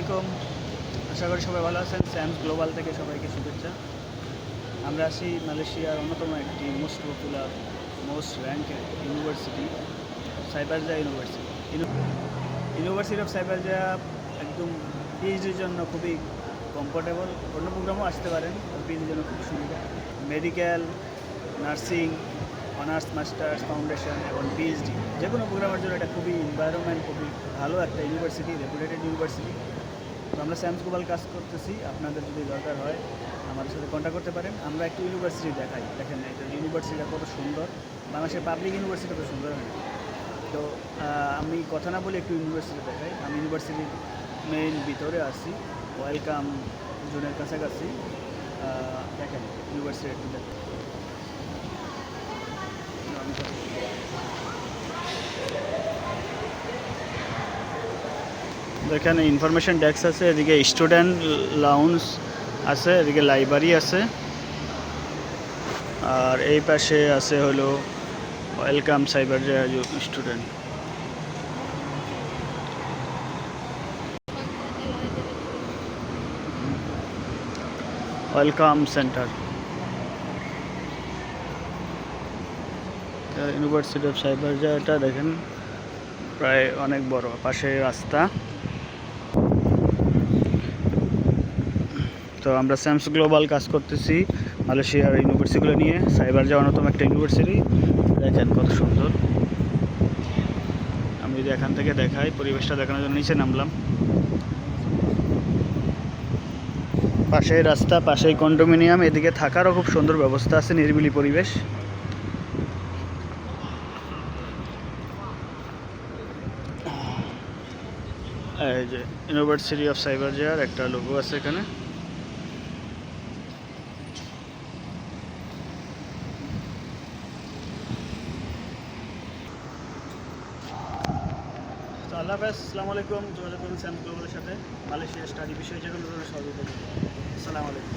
আলাইকুম। আশা করি সবাই ভালো আছেন। স্যামস গ্লোবাল থেকে সবাইকে শুভেচ্ছা। আমরা আছি মালয়েশিয়ার অন্যতম একটি most popular most ranked university Cyberjaya university university of Cyberjaya একদম পিএইচডির জন্য খুবই কমফোর্টেবল অন্য প্রোগ্রামও আসতে পারেন পিএইচডির জন্য খুব সুবিধা। Medical nursing honours masters foundation এবং পিএইচডি যে কোনো প্রোগ্রামের জন্য এটা খুবই এনভায়রনমেন্ট খুবই ভালো একটা ইউনিভার্সিটি রেপুটেটেড ইউনিভার্সিটি তো আমরা স্যামস গ্লোবাল কাজ করতেছি। আপনাদের যদি দরকার হয়, আমাদের সাথে কন্ট্যাক্ট করতে পারেন। আমরা একটু ইউনিভার্সিটি দেখাই। দেখেন, এটা ইউনিভার্সিটিটা কত সুন্দর। বাংলাদেশের পাবলিক ইউনিভার্সিটি কত সুন্দর হয়। তো আমি কথা না বলে একটু ইউনিভার্সিটি দেখাই। আমি ইউনিভার্সিটির মেইন ভিতরে আছি। ওয়েলকাম জোনের কাছাকাছি। দেখেন ইউনিভার্সিটি একটু দেখেন আমি কথা এখানে ইনফরমেশন ডেস্ক আছে, এদিকে স্টুডেন্ট লাউন্স আছে, এদিকে লাইব্রেরি আছে। আর এই পাশে আছে হলো welcome cyber student welcome centre university of cyber এটা দেখেন, প্রায় অনেক বড়, পাশে রাস্তা। তো আমরা স্যামস গ্লোবাল কাজ করতেছি মালয়েশিয়ার ইউনিভার্সিটিগুলো নিয়ে। সাইবার যা অন্যতম একটা ইউনিভার্সিটি দেখেন কত সুন্দর। আমি যদি এখান থেকে দেখাই, পরিবেশটা দেখানোর জন্য নিচে নামলাম। পাশেই রাস্তা পাশেই কন্ডোমিনিয়াম এদিকে থাকারও খুব সুন্দর ব্যবস্থা আছে, নিরিবিলি পরিবেশ। এই যে ইউনিভার্সিটি অফ সাইবার জেয়ার একটা লোগো আছে এখানে। তো আল্লাহ হাফেজ, আসসালামু আলাইকুম। যোগাযোগ করুন স্যাম গ্লোবালের সাথে। মালয়েশিয়া স্টাডি বিষয়ে যে কোনো ধরনের সহযোগিতা করুন। আসসালামু আলাইকুম।